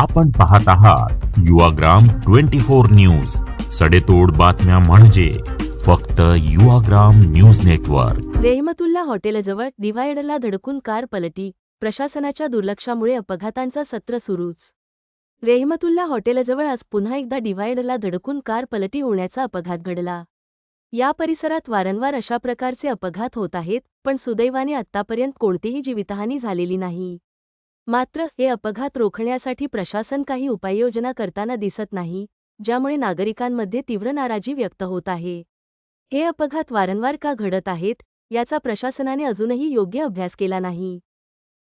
आपण पाहत आहात युवाग्राम ट्वेंटी फोर न्यूज. सडेतोड बातम्या म्हणजे फक्त युवाग्राम न्यूज नेटवर्क. रेहमतुल्ला हॉटेलजवळ डिव्हायडरला धडकून कार पलटी प्रशासनाच्या दुर्लक्षामुळे अपघातांचा सत्र सुरूच. रेहमतुल्ला हॉटेलजवळ आज पुन्हा एकदा डिव्हायडरला धडकून कार पलटी होण्याचा अपघात घडला. या परिसरात वारंवार अशा प्रकारचे अपघात होत आहेत पण सुदैवाने आत्तापर्यंत कोणतीही जीवितहानी झालेली नाही. मात्र हे अपघात रोखण्यासाठी प्रशासन काही उपाययोजना करताना दिसत नाही ज्यामुळे नागरिकांमध्ये तीव्र नाराजी व्यक्त होत आहे. हे अपघात वारंवार का घडत आहेत याचा प्रशासनाने अजूनही योग्य अभ्यास केला नाही.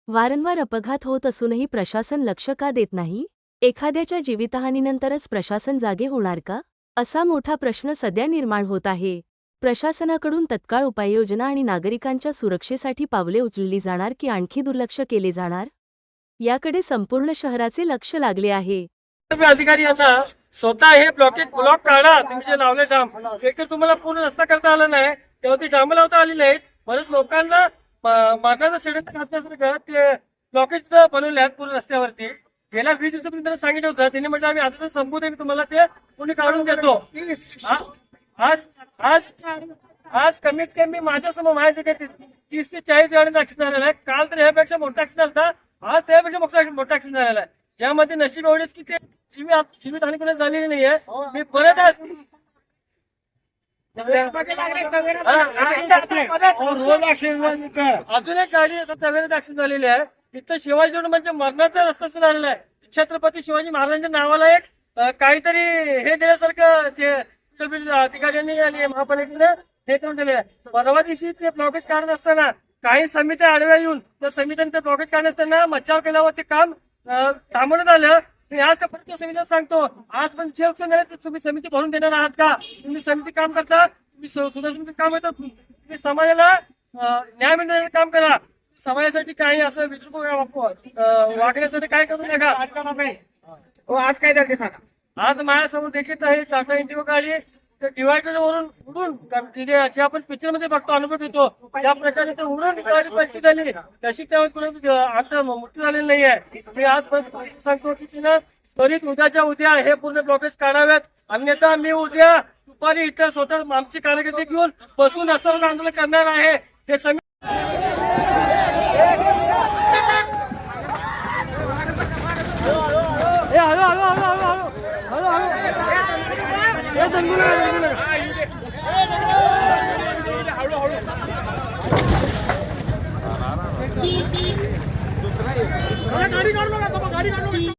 वारंवार अपघात होत असूनही प्रशासन लक्ष का देत नाही? एखाद्याच्या जीवितहानीनंतरच प्रशासन जागे होणार का? असा मोठा प्रश्न सध्या निर्माण होत आहे. प्रशासनाकडून तत्काळ उपाययोजना आणि नागरिकांच्या सुरक्षेसाठी पावले उचलली जाणार की आणखी दुर्लक्ष केले जाणार? याकडे संपूर्ण शहराचे लक्ष लागले आहे. तुम्ही अधिकारी आता स्वतः हे ब्लॉकेज ब्लॉक काढा. तुम्ही जे लावले डाम एकतर तुम्हाला पूर्ण रस्ता करता आला नाही. तेव्हा ते डाम लावता आलेले आहेत परत लोकांना मागाचं षडयंत्र घातल्यासारखं ते ब्लॉकेज बनवले आहेत पूर्ण रस्त्यावरती गेल्या वीस दिवसापर्यंत त्यांना सांगितलं होतं. त्यांनी म्हटलं आम्ही आता संपू दे मी तुम्हाला ते कोणी काढून देतो. आज आज आज कमीत कमी माझ्यासमोर माहिती माझ्या जे काही तीस ते चाळीस गाड्यांचा ऍक्सिडेंट झालेला आहे काल तर ह्यापेक्षा मोठा ऍक्सिडेंट झाला. आज त्यापेक्षा मोठा मोठा ऍक्सिडेंट झालेला आहे. यामध्ये नशीब एवढेच की ते जीवित जीवित हानी कोणाच झालेली नाहीये. मी परत आज अजून एक गाडी तवेरात ऍक्सिडेंट झालेली आहे. इथं शिवाजी रोड म्हणजे मरणाचा रस्ताच झालेला आहे. छत्रपती शिवाजी महाराजांच्या नावाला एक काहीतरी हे दिल्यासारखं ते अधिकाऱ्यांनी आणि महापालिकेने हे करून दिले परवा दिवशी ते ब्लॉकेज काढत असताना काही समित्या आडव्या येऊन त्या समित्यांनी ते ब्लॉकेज काढत असताना मच्छाव केल्यावर ते काम थांबवण्यात आलं. आज त्या समितीला सांगतो आज पण जे option झाले तुम्ही समिती भरून देणार आहात का? तुम्ही समिती काम करता तुम्ही सु- सुधार समिती काम येतं तुम्ही समाजाला न्याय मिळण्याचं काम करा. समाजासाठी काही असं विद्रुप वागण्यासाठी काय करू नका. आज काय सांगा. आज माझ्यासमोर देखील आहे टाटा इंडिगो गाडी. डिवायडर वरून उडून जे जे आपण पिक्चरमध्ये बघतो अनुभव येतो. त्या प्रकारे ते उडून गाडी पलटी झाली. तशी त्यावेळेस आता मृत्यू झालेला नाही आहे. मी आज सांगतो की तिनं त्वरित उद्याच्या उद्या हे पूर्ण ब्लॉकेज काढाव्यात. अन्यथा मी उद्या दुपारी इथं स्वतः आमची कार्यकर्ते घेऊन बसून असं आंदोलन करणार आहे. हे समी हलो हलो हळू. गाडी काढलो नका गाडी काढलो